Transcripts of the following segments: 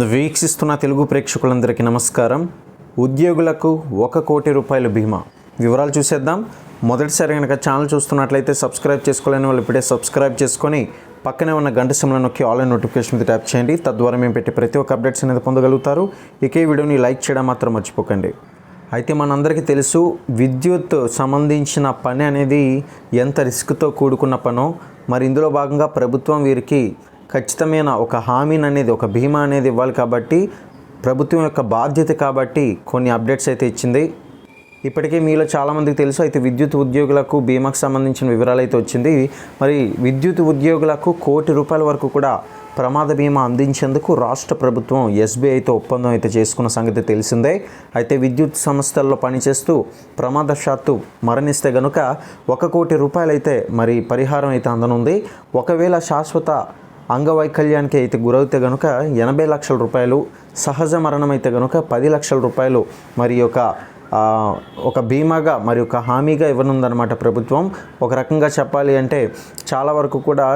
వీక్షిస్తున్న తెలుగు ప్రేక్షకులందరికీ నమస్కారం. ఉద్యోగులకు ఒక కోటి రూపాయల బీమా. వివరాలు చూసేద్దాం. మొదటిసారి కనుక ఛానల్ చూస్తున్నట్లయితే సబ్స్క్రైబ్ చేసుకోలేని వాళ్ళు ఇప్పుడే సబ్స్క్రైబ్ చేసుకొని పక్కనే ఉన్న గంట సిమ్లో నొక్కి ఆన్లైన్ నోటిఫికేషన్ మీద ట్యాప్ చేయండి. తద్వారా మేము పెట్టే ప్రతి ఒక్క అప్డేట్స్ అనేది పొందగలుగుతారు. ఇక ఈ వీడియోని లైక్ చేయడం మాత్రం మర్చిపోకండి. అయితే మనందరికీ తెలుసు విద్యుత్ సంబంధించిన పని అనేది ఎంత రిస్క్తో కూడుకున్న పనో మరి ఇందులో భాగంగా ప్రభుత్వం వీరికి ఖచ్చితమైన ఒక హామీని అనేది ఒక బీమా అనేది ఇవ్వాలి కాబట్టి ప్రభుత్వం యొక్క బాధ్యత కాబట్టి కొన్ని అప్డేట్స్ అయితే ఇచ్చింది. ఇప్పటికే మీలో చాలామందికి తెలుసు అయితే విద్యుత్ ఉద్యోగులకు బీమాకు సంబంధించిన వివరాలు అయితే వచ్చింది. మరి విద్యుత్ ఉద్యోగులకు కోటి రూపాయల వరకు కూడా ప్రమాద బీమా అందించేందుకు రాష్ట్ర ప్రభుత్వం ఎస్బీఐతో ఒప్పందం అయితే చేసుకున్న సంగతి తెలిసిందే. అయితే విద్యుత్ సంస్థల్లో పనిచేస్తూ ప్రమాదశాత్తు మరణిస్తే గనుక ఒక కోటి రూపాయలైతే మరి పరిహారం అయితే అందనుంది. ఒకవేళ శాశ్వత అంగవైకల్యానికి అయితే గురవుతే గనుక ఎనభై లక్షల రూపాయలు సహజ మరణం అయితే గనుక పది లక్షల రూపాయలు మరి యొక్క ఒక బీమాగా మరి ఒక హామీగా ఇవ్వనుందన్నమాట ప్రభుత్వం. ఒక రకంగా చెప్పాలి అంటే చాలా వరకు కూడా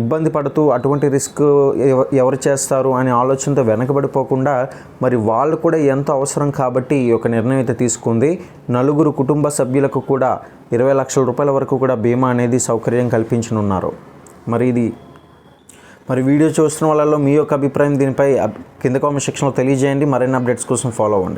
ఇబ్బంది పడుతూ అటువంటి రిస్క్ ఎవరు చేస్తారు అనే ఆలోచనతో వెనకబడిపోకుండా మరి వాళ్ళు కూడా ఎంతో అవసరం కాబట్టి ఈ యొక్క నిర్ణయం అయితే తీసుకుంది. నలుగురు కుటుంబ సభ్యులకు కూడా ఇరవై లక్షల రూపాయల వరకు కూడా బీమా అనేది సౌకర్యం కల్పించనున్నారు. మరి ఇది మరి వీడియో చూస్తున్న వాళ్ళలో మీ యొక్క అభిప్రాయం దీనిపై కింద కామెంట్ సెక్షన్లో తెలియజేయండి. మరిన్ని అప్డేట్స్ కోసం ఫాలో అవ్వండి.